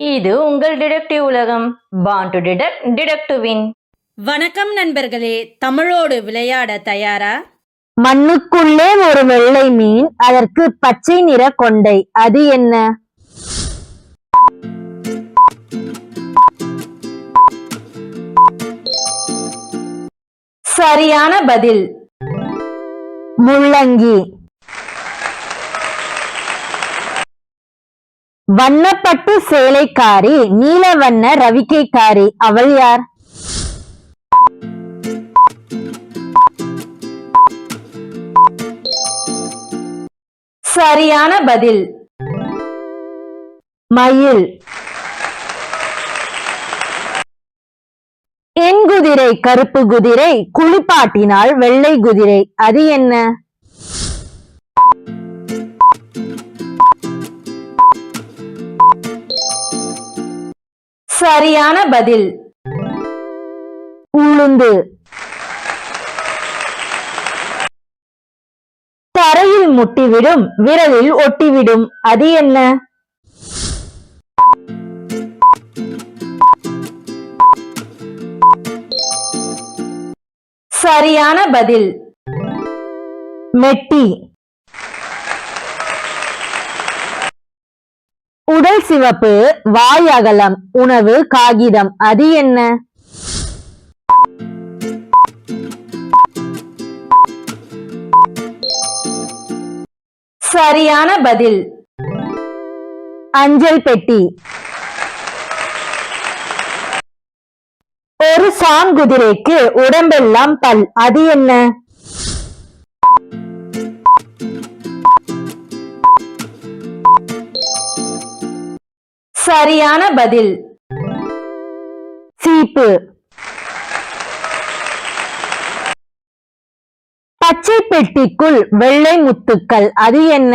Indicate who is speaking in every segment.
Speaker 1: இது உங்கள் டிடெக்டிவ் உலகம். Born to detect detect to win
Speaker 2: வணக்கம் நண்பர்களே தமிழோடு விளையாட தயாரா?
Speaker 3: மண்ணுக்குள்ளே ஒரு வெள்ளை மீன் அதற்கு பச்சை நிற கொண்டை. அது என்ன?
Speaker 1: சரியான பதில்.
Speaker 3: முள்ளங்கி. வண்ணப்பட்டு சேலைக்காரி நீல வண்ண ரவிக்கைக்காரி. அவள் யார்?
Speaker 1: சரியான பதில்.
Speaker 3: மயில். என் குதிரை கருப்பு குதிரை குளிப்பாட்டினால் வெள்ளை குதிரை. அது என்ன?
Speaker 1: சரியான பதில்.
Speaker 3: உளுந்து. தரையில் முட்டிவிடும் விரலில் ஒட்டிவிடும். அது என்ன?
Speaker 1: சரியான பதில்.
Speaker 3: மெட்டி. உடல் சிவப்பு வாய் அகலம் உணவு காகிதம். அது என்ன?
Speaker 1: சரியான பதில்.
Speaker 3: அஞ்சல் பெட்டி. ஒரு சான் குதிரைக்கு உடம்பெல்லாம் பல். அது என்ன?
Speaker 1: சரியான பதில்.
Speaker 3: சீப்பு. பச்சை பெட்டிக்குள் வெள்ளை முத்துக்கள் அது என்ன?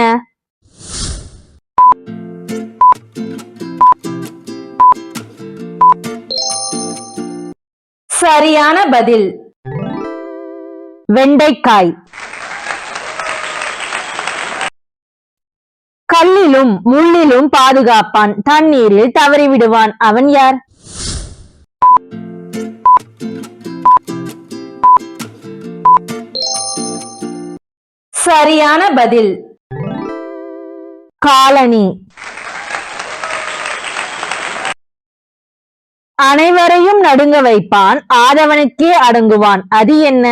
Speaker 1: சரியான பதில்.
Speaker 3: வெண்டைக்காய். கல்லிலும் முள்ளிலும் பாதுகாப்பான். தண்ணீரில் தவறி விடுவான் அவன் யார்?
Speaker 1: சரியான பதில்.
Speaker 3: காலனி அனைவரையும் நடுங்க வைப்பான். ஆதவனுக்கே அடங்குவான். அது என்ன?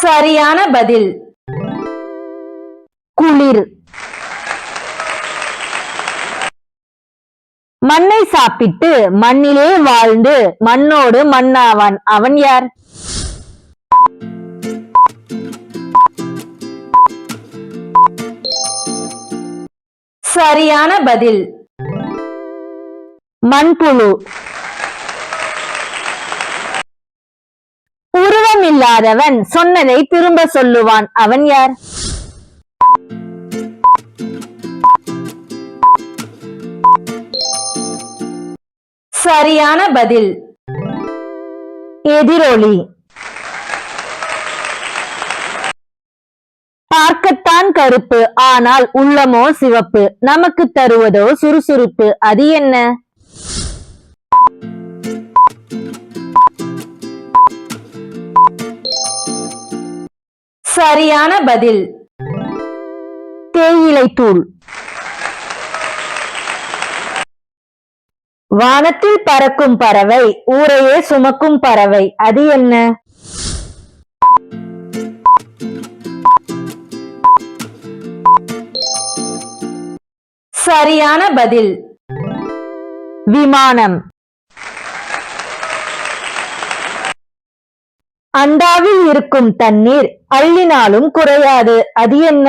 Speaker 1: சரியான பதில்.
Speaker 3: குளிர். மண்ணை சாப்பிட்டு மண்ணிலே வாழ்ந்து மண்ணோடு மண்ணாவான் அவன் யார்?
Speaker 1: சரியான பதில்.
Speaker 3: மண்புழு. இல்லாதவன் சொன்னதை திரும்ப சொல்லுவான். அவன் யார்?
Speaker 1: சரியான பதில்.
Speaker 3: எதிரொலி. பார்க்கத்தான் கருப்பு ஆனால் உள்ளமோ சிவப்பு. நமக்கு தருவதோ சுறுசுறுப்பு. அது என்ன?
Speaker 1: சரியான பதில்.
Speaker 3: தேயிலை தூள். வானத்தில் பறக்கும் பறவை ஊரையே சுமக்கும் பறவை அது என்ன?
Speaker 1: சரியான பதில்.
Speaker 3: விமானம். அண்டாவில் இருக்கும் தண்ணீர் அள்ளினாலும் குறையாது. அது என்ன?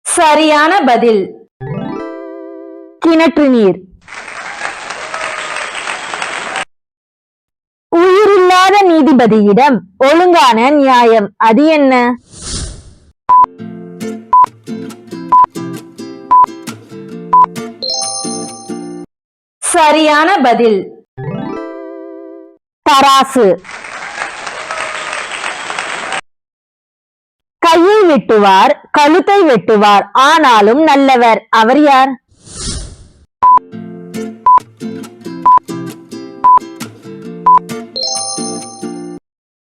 Speaker 1: சரியான பதில்.
Speaker 3: கிணற்று நீர். உயிரில்லாத நீதிபதியிடம் ஒழுங்கான நியாயம். அது என்ன?
Speaker 1: சரியான பதில்.
Speaker 3: தராசு. கையை வெட்டுவார் கழுத்தை வெட்டுவார் ஆனாலும் நல்லவர். அவர் யார்?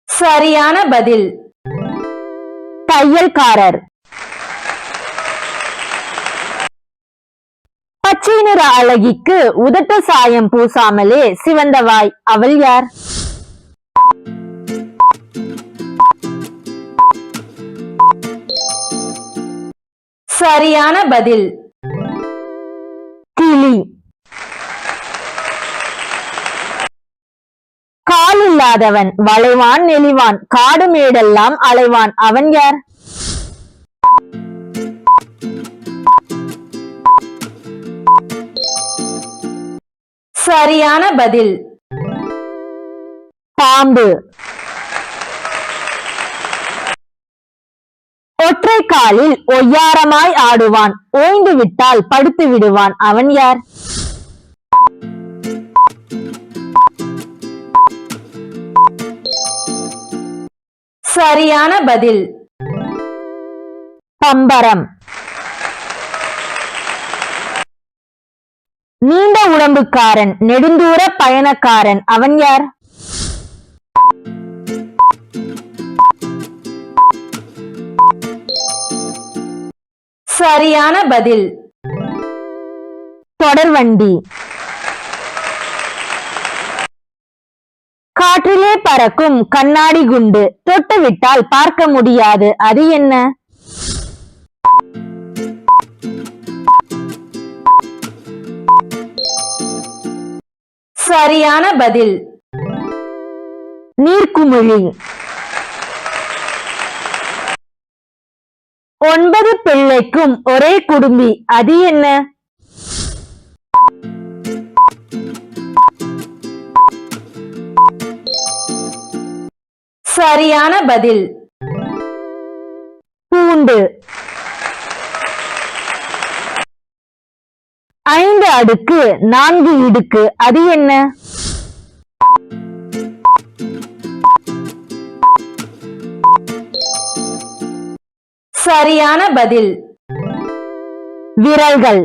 Speaker 1: சரியான பதில்.
Speaker 3: தையல்காரர். பச்சை நிற அழகிக்கு உதட்ட சாயம் பூசாமலே சிவந்த வாய் அவள் யார்?
Speaker 1: சரியான பதில்.
Speaker 3: கிளி. கால் இல்லாதவன் வளைவான் நெளிவான் காடு மேடெல்லாம் அலைவான். அவன் யார்?
Speaker 1: சரியான பதில்.
Speaker 3: பாம்பு. ஒற்றை காலில் ஒய்யாரமாய் ஆடுவான். ஓய்ந்து விட்டால் படுத்து விடுவான். அவன் யார்?
Speaker 1: சரியான பதில்.
Speaker 3: பம்பரம். நீண்ட உடம்புக்காரன் நெடுந்தூர பயணக்காரன். அவன் யார்?
Speaker 1: சரியான பதில்.
Speaker 3: தொடர்வண்டி காற்றிலே பறக்கும் கண்ணாடி குண்டு. தொட்டுவிட்டால் பார்க்க முடியாது. அது என்ன?
Speaker 1: சரியான பதில்.
Speaker 3: நீர்க்குமிழி. ஒன்பது பிள்ளைக்கும் ஒரே குடும்பி. அது என்ன?
Speaker 1: சரியான பதில்.
Speaker 3: பூண்டு. அடுக்கு நான்கு இடுக்கு. அது என்ன?
Speaker 1: சரியான பதில்.
Speaker 3: விரல்கள்.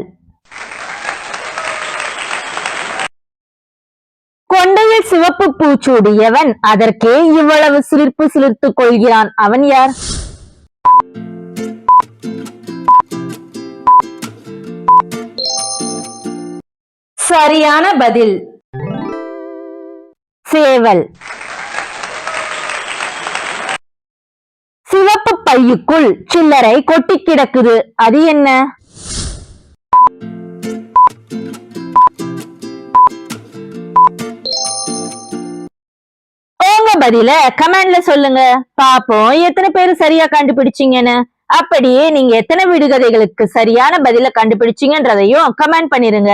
Speaker 3: கொண்டையில் சிவப்பு பூச்சூடியவன் அதற்கே இவ்வளவு சிலிர்ப்பு சிலிர்த்துக் கொள்கிறான். அவன் யார்?
Speaker 1: சரியான பதில்.
Speaker 3: சேவல். சிவப்பு பையுக்குள் சில்லறை கொட்டி கிடக்குது. அது என்ன? உங்க பதில கமெண்ட்ல சொல்லுங்க. பாப்போம் எத்தனை பேர் சரியா கண்டுபிடிச்சீங்கன்னு. அப்படியே நீங்க எத்தனை விடுகதைகளுக்கு சரியான பதில கண்டுபிடிச்சீங்கன்றதையும் கமெண்ட் பண்ணிருங்க.